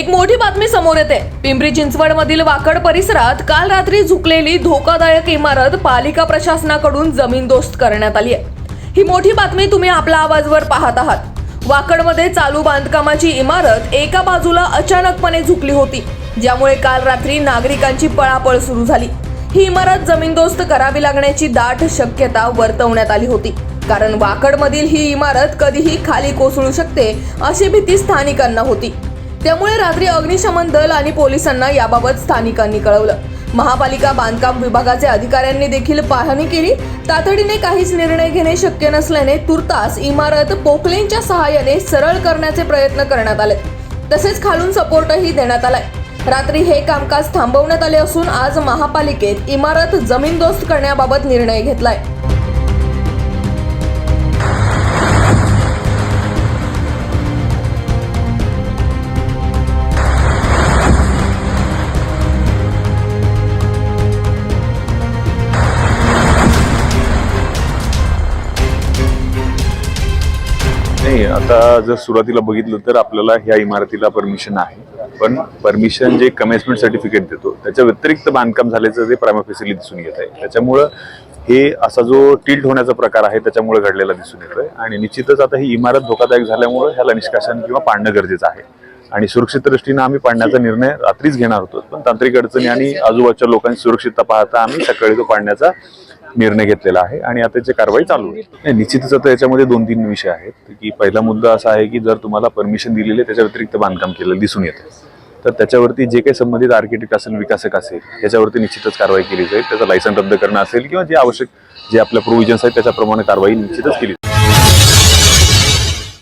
एक मोठी बातमी समोर येते. पिंपरी चिंचवड मधील वाकड परिसरात काल रात्री झुकलेली धोकादायक इमारत पालिका प्रशासनाकडून जमीनदोस्त करण्यात आली आहे. ही मोठी बातमी तुम्ही आपल्या आवाजवर पाहत आहात. वाकडमध्ये चालू बांधकामाची इमारत एका बाजूला अचानकपणे झुकली होती ज्यामुळे काल रात्री नागरिकांची पळापळ सुरू झाली. ही इमारत जमीनदोस्त करावी लागण्याची दाट शक्यता वर्तवण्यात आली होती कारण वाकडमधील ही इमारत कधीही खाली कोसळू शकते अशी भीती स्थानिकांना होती. त्यामुळे रात्री अग्निशमन दल आणि पोलिसांना याबाबत स्थानिकांनी कळवलं. महापालिका बांधकाम विभागाचे अधिकाऱ्यांनी देखील पाहणी केली. तातडीने काहीच निर्णय घेणे शक्य नसल्याने तुर्तास इमारत पोकलेनच्या सहाय्याने सरळ करण्याचे प्रयत्न करण्यात आले. तसेच खालून सपोर्टही देण्यात आलाय. रात्री हे कामकाज थांबवण्यात आले असून आज महापालिकेत इमारत जमीनदोस्त करण्याबाबत निर्णय घेतलाय. नाही आता जर सुरुवातीला बघितलं तर आपल्याला ह्या इमारतीला परमिशन आहे. पण परमिशन जे कमेन्समेंट सर्टिफिकेट देतो त्याच्या व्यतिरिक्त बांधकाम झाल्याचं ते प्रायमाफेसिली दिसून येत आहे. त्याच्यामुळं हे असा जो टिल्ट होण्याचा प्रकार आहे त्याच्यामुळे घडलेला दिसून येतोय. आणि निश्चितच आता ही इमारत धोकादायक झाल्यामुळे ह्याला निष्कासन किंवा पाडणं गरजेचं आहे. आणि सुरक्षित दृष्टीनं आम्ही पाडण्याचा निर्णय रात्रीच घेणार होतो. पण तांत्रिक अडचणी आणि आजूबाजूच्या लोकांची सुरक्षितता पाहता आम्ही सकाळी तो पाडण्याचा निर्णय घेतलेला आहे आणि आता त्याची कारवाई चालू आहे नाही, निश्चितच आता याच्यामध्ये दोन तीन विषय आहेत की पहिला मुद्दा असा आहे की जर तुम्हाला परमिशन दिलेली आहे त्याच्या व्यतिरिक्त बांधकाम केलेलं दिसून येतं. तर त्याच्यावरती जे काही संबंधित आर्किटेक्ट असेल विकासक असेल त्याच्यावरती निश्चितच कारवाई केली जाईल त्याचं लायसन रद्द करणं असेल किंवा जे आवश्यक जे आपल्या प्रोव्हिजन्स आहेत त्याच्याप्रमाणे कारवाई निश्चितच केली जाईल.